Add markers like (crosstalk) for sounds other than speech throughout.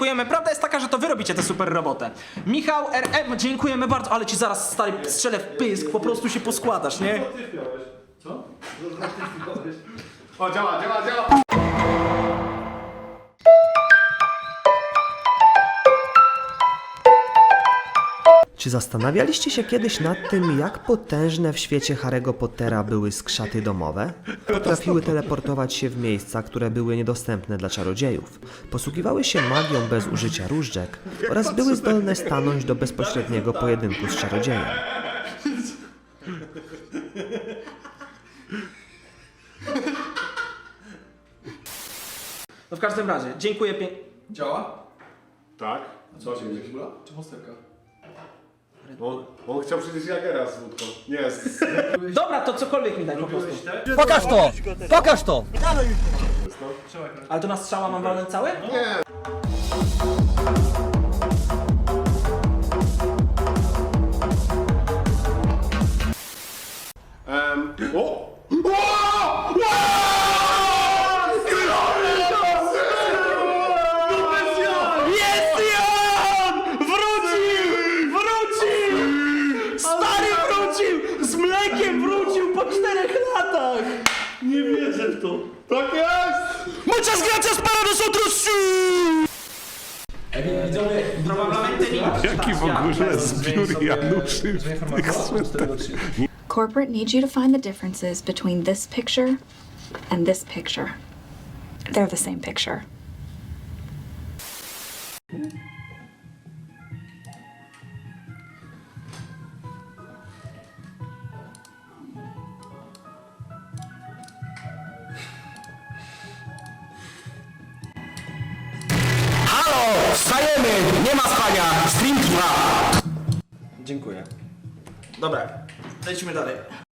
Dziękujemy. Prawda jest taka, że to wy robicie tę super robotę. Michał RM, dziękujemy bardzo, ale ci zaraz stary strzelę w pysk, po prostu się poskładasz, nie? O, działa, działa, działa! Czy zastanawialiście się kiedyś nad tym, jak potężne w świecie Harry'ego Pottera były skrzaty domowe? Potrafiły teleportować się w miejsca, które były niedostępne dla czarodziejów. Posługiwały się magią bez użycia różdżek oraz były zdolne stanąć do bezpośredniego pojedynku z czarodziejem. No w każdym razie, dziękuję pięknie. Działa? Tak? Co się jakiś bula? Czy mosterka? On, on chciał przecież Jagera z wódką. Nie, z... (laughs) Dobra, to cokolwiek mi daj po prostu. Pokaż to! Pokaż to! Ale to na strzała mam walnąć całe? Um, latach! Nie wierzę w to. Tak jest! Muchas gracias para nosotros! Probablemente Jaki w ogóle zbiór Januszy w tych swetrach? Corporate needs you to find the differences between this picture and this picture. They're the same picture. Dobra, lecimy dalej.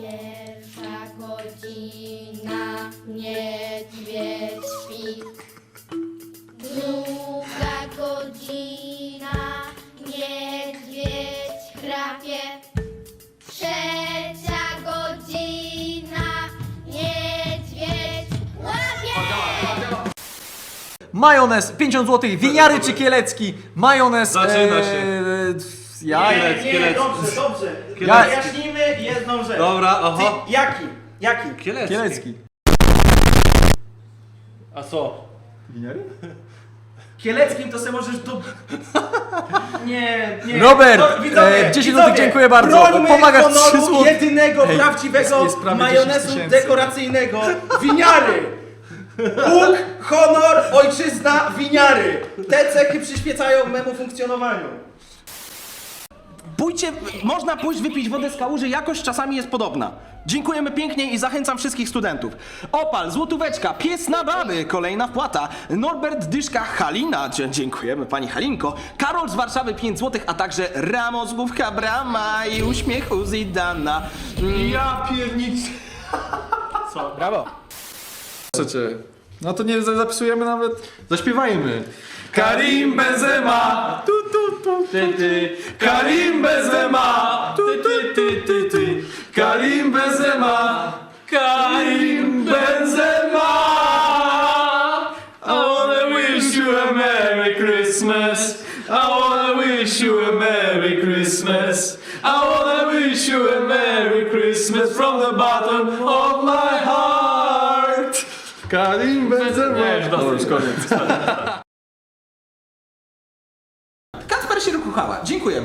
Pierwsza godzina, niedźwiedź śpi. Druga godzina, niedźwiedź chrapie. Trzecia godzina, niedźwiedź łapie. Majonez 50 zł, winiary czy kielecki? Majonez. Zaczyna się. E, ja. Kielec, kielec. dobrze, dobrze. Ja- Wyjaśnijmy jedną rzecz. Dobra, aha. Ty, jaki? Jaki? Kielecki. Kielecki. A co? Kieleckim to se możesz do... (laughs) Nie, nie. Robert, No, widzowie, e, 10 widzowie, złotych, dziękuję bardzo. brońmy Pomagasz honoru 3 złote. jedynego Ej, prawdziwego jest- jest prawie 10 majonezu tysięcy. dekoracyjnego. (laughs) Winiary! Bóg, honor, ojczyzna, winiary. Te cechy przyświecają memu funkcjonowaniu. Pójdźcie, można pójść wypić wodę z kałuży, jakość czasami jest podobna. Dziękujemy pięknie i zachęcam wszystkich studentów. Opal, złotóweczka, pies na baby, kolejna wpłata. Norbert Dyszka, Halina, dzie- dziękujemy pani Halinko. Karol z Warszawy 5 złotych, a także Ramos, główka Brama i uśmiech u Zidana. Mm, Ja piernic. Chcecie? No to nie za- zapisujemy nawet. Zaśpiewajmy. Karim Benzema. Tu, tu, tu, ty, ty. Karim Benzema. Tu, ty, ty, ty, ty. Karim Benzema. Karim Benzema. I wanna wish you a Merry Christmas. I wanna wish you a Merry Christmas. I wanna wish you a Merry Christmas from the bottom of my heart. Karim Benzema! Dobra, już koniec. Kacper się rukuchała. Dziękujemy.